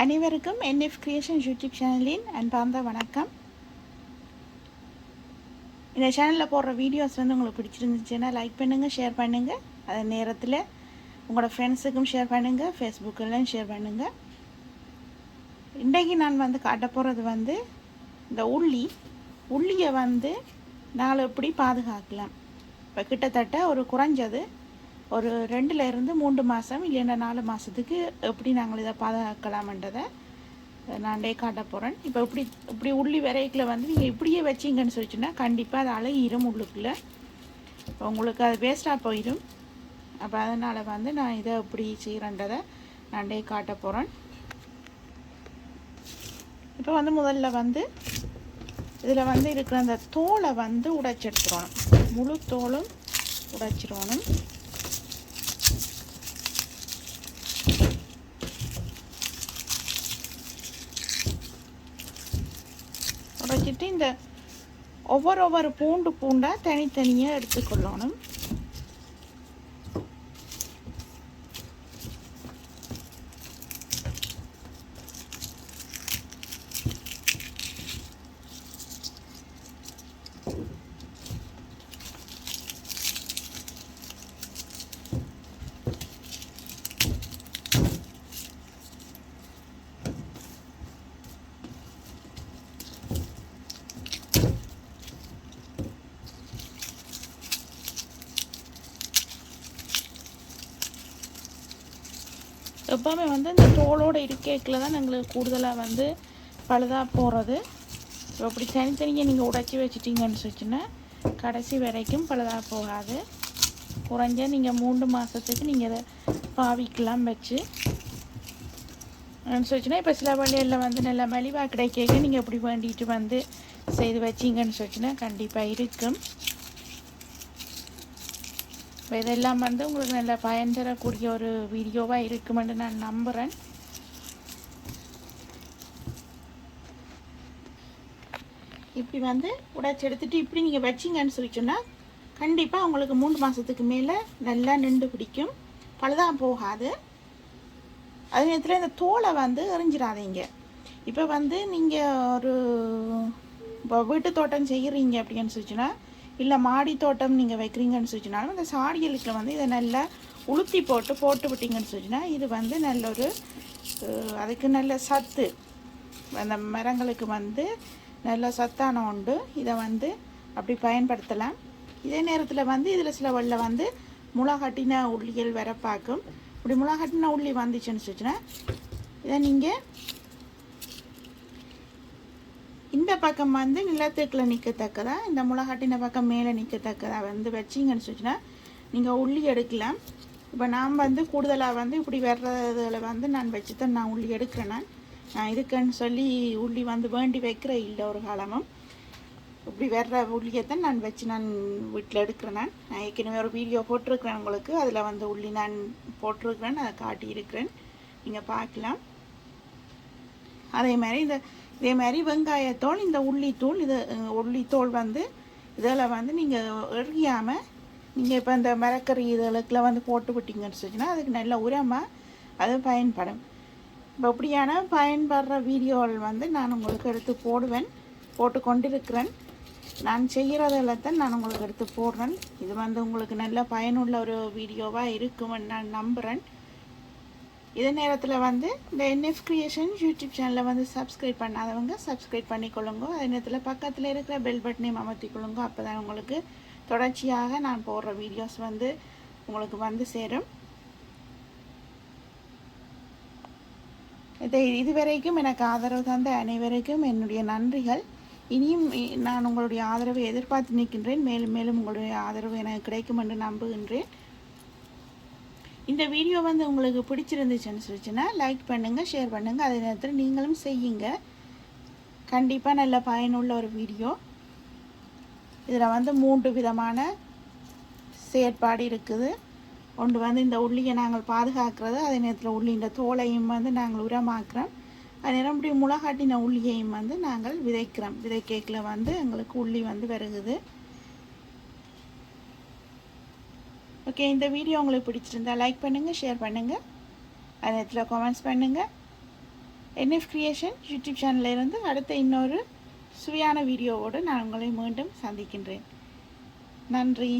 அனைவருக்கும் NF creation YouTube சேனலின் அன்பார்ந்த வணக்கம். இந்த சேனலில் போடுற வீடியோஸ் வந்து உங்களுக்கு பிடிச்சிருந்துச்சுன்னா லைக் பண்ணுங்கள் ஷேர் பண்ணுங்கள் அதே நேரத்தில் உங்களோட ஃப்ரெண்ட்ஸுக்கும் ஷேர் பண்ணுங்கள் ஃபேஸ்புக்கெல்லாம் ஷேர் பண்ணுங்கள் இன்றைக்கு நான் வந்து காட்ட போகிறது வந்து இந்த உள்ளி. உள்ளியை வந்து நாலு எப்படி பாதுகாக்கலாம்? இப்போ கிட்டத்தட்ட ஒரு குறைஞ்சது ஒரு ரெண்டுல இருந்து மூன்று மாதம் இல்லைன்னா நாலு மாதத்துக்கு எப்படி நாங்கள் இதை பாதுகாக்கலாம்ன்றதை நான் டே காட்ட போகிறேன் இப்போ இப்படி இப்படி உள்ளி விரைக்கில் வந்து நீங்கள் இப்படியே வச்சிங்கன்னு சொல்லிச்சுன்னா கண்டிப்பாக அது அழகிரும் உள்ளுக்குள்ளே. உங்களுக்கு அது வேஸ்ட்டாக போயிடும் அப்போ அதனால் வந்து நான் இதை இப்படி செய்கிறேன்றதை நான் டே காட்ட போகிறேன் இப்போ வந்து முதல்ல வந்து இதில் வந்து இருக்கிற அந்த தோலை வந்து உடைச்செடுத்துடணும் முழு தோலும் உடைச்சிடணும். வச்சுட்டு இந்த ஒவ்வொரு ஒவ்வொரு பூண்டு பூண்டாக தனித்தனியாக எடுத்துக்கொள்ளணும். எப்போவுமே வந்து இந்த தோலோட இருக்கேக்கில் தான் எங்களுக்கு கூடுதலாக வந்து பழுதாக போகிறது ஸோ அப்படி தனித்தனியாக நீங்கள் உடைச்சி வச்சிட்டிங்கன்னு சொச்சுன்னா கடைசி வரைக்கும் பழுதாக போகாது. குறைஞ்ச நீங்கள் மூன்று மாதத்துக்கு நீங்கள் இதை பாவிக்கலாம் வச்சு. சொல்லிச்சுன்னா இப்போ சில வழியில் வந்து நல்லா மலிவாக கிடைக்க நீங்கள் எப்படி வேண்டிட்டு வந்து செய்து வச்சிங்கன்னு சொல்லிச்சுன்னா கண்டிப்பாக இருக்கும். இப்போ இதெல்லாம் வந்து உங்களுக்கு நல்ல பயன் தரக்கூடிய ஒரு வீடியோவாக இருக்குமென்று நான் நம்புகிறேன் இப்படி வந்து உடைச்சி எடுத்துட்டு இப்படி நீங்கள் வச்சிங்கன்னு சொல்லி சொன்னால் கண்டிப்பாக உங்களுக்கு மூணு மாதத்துக்கு மேலே நல்லா நின்று பிடிக்கும். பழுதாக போகாது. அதே நேரத்தில் இந்த தோலை வந்து எரிஞ்சிடாதீங்க. இப்போ வந்து நீங்கள் ஒரு இப்போ வீட்டு தோட்டம் செய்கிறீங்க அப்படின்னு சொல்லிச்சுன்னா இல்லை மாடி தோட்டம் நீங்கள் வைக்கிறீங்கன்னு சொல்லிச்சுனாலும் இந்த சாடியலுக்கில் வந்து இதை நல்லா உளுத்தி போட்டு போட்டு விட்டிங்கன்னு சொல்லிச்சுன்னா இது வந்து நல்ல ஒரு அதுக்கு நல்ல சத்து. அந்த மரங்களுக்கு வந்து நல்ல சத்தான உண்டு. இதை வந்து அப்படி பயன்படுத்தலாம். இதே நேரத்தில் வந்து இதில் சில வழியில் வந்து முளகட்டின உள்ளிகள் வர பார்க்கும் இப்படி முளகட்டின உள்ளி வந்துச்சுன்னு சொல்லிச்சுன்னா இதை நீங்கள் இந்த பக்கம் வந்து நிலத்துக்கில் நிற்கத்தக்கதா? இந்த முளகாட்டின பக்கம் மேலே நிற்கத்தக்கதா? வந்து வச்சிங்கன்னு சொல்லிச்சுன்னா நீங்கள் உள்ளி எடுக்கலாம் இப்போ நான் வந்து கூடுதலாக வந்து இப்படி வர்றதில் வந்து நான் வச்சு தான் நான் உள்ளி எடுக்கிறேன் நான். நான் இதுக்குன்னு சொல்லி உள்ளி வந்து வேண்டி வைக்கிற இல்லை ஒரு காலமும். இப்படி வர்ற உள்ளியைத்தான் நான் வச்சு நான் வீட்டில் எடுக்கிறேன் நான். நான் ஏற்கனவே ஒரு வீடியோ போட்டிருக்கிறேன் உங்களுக்கு. அதில் வந்து உள்ளி நான் போட்டிருக்கிறேன் அதை காட்டியிருக்கிறேன். நீங்கள் பார்க்கலாம். அதே மாதிரி இந்த இதே மாதிரி வெங்காயத்தோல் இந்த உள்ளித்தூள் இது உள்ளித்தோல் வந்து இதில் வந்து நீங்கள் எறியாமல் நீங்கள் இப்போ இந்த மரக்கறி இதுகளுக்குலாம் வந்து போட்டு விட்டீங்கன்னு சொல்லிச்சுன்னா அதுக்கு நல்ல உரமாக அது பயன்படும். இப்போ அப்படியான பயன்படுற வீடியோவில் வந்து நான் உங்களுக்கு எடுத்து போடுவேன் போட்டு கொண்டிருக்கிறேன். நான் செய்கிறதில் தான் நான் உங்களுக்கு எடுத்து போடுறேன். இது வந்து உங்களுக்கு நல்ல பயனுள்ள ஒரு வீடியோவாக இருக்குமென்னு நான் நம்புகிறேன் இதே நேரத்தில் வந்து இந்த என்எஃப் கிரியேஷன் யூடியூப் சேனலை வந்து சப்ஸ்கிரைப் பண்ணாதவங்க சப்ஸ்கிரைப் பண்ணிக்கொள்ளுங்க. அதே நேரத்தில் பக்கத்தில் இருக்கிற பெல் பட்டனையும் அமர்த்திக்கொள்ளுங்க. அப்போ தான் உங்களுக்கு தொடர்ச்சியாக நான் போடுற வீடியோஸ் வந்து உங்களுக்கு வந்து சேரும். இதை இதுவரைக்கும் எனக்கு ஆதரவு தந்த அனைவருக்கும் என்னுடைய நன்றிகள். இனியும் நான் உங்களுடைய ஆதரவை எதிர்பார்த்து நிற்கின்றேன். மேலும் மேலும் உங்களுடைய ஆதரவு எனக்கு கிடைக்கும் என்று நம்புகின்றேன். இந்த வீடியோ வந்து உங்களுக்கு பிடிச்சிருந்துச்சுன்னு சொல்லிச்சுன்னா லைக் பண்ணுங்கள் ஷேர் பண்ணுங்கள் அதே நேரத்தில் நீங்களும் செய்யுங்க. கண்டிப்பாக நல்ல பயனுள்ள ஒரு வீடியோ. இதில் வந்து மூன்று விதமான செயற்பாடு இருக்குது. ஒன்று வந்து இந்த உள்ளியை நாங்கள் பாதுகாக்கிறது அதே நேரத்தில் உள்ளின்ற தோலையும் வந்து நாங்கள் உரமாக்குறோம். அதே நேரம் இப்படி முளகாட்டின உள்ளியையும் வந்து நாங்கள் விதைக்கிறோம். விதைக்கேக்கில் வந்து எங்களுக்கு உள்ளி வந்து வருகுது. ஓகே இந்த வீடியோ உங்களுக்கு பிடிச்சிருந்தா லைக் பண்ணுங்கள் ஷேர் பண்ணுங்கள் அதே நேரத்தில் கமெண்ட்ஸ் பண்ணுங்கள் என்எஃப் கிரியேஷன் யூடியூப் சேனலிருந்து அடுத்த இன்னொரு சுவையான வீடியோவோடு நான் உங்களை மீண்டும் சந்திக்கின்றேன். நன்றி.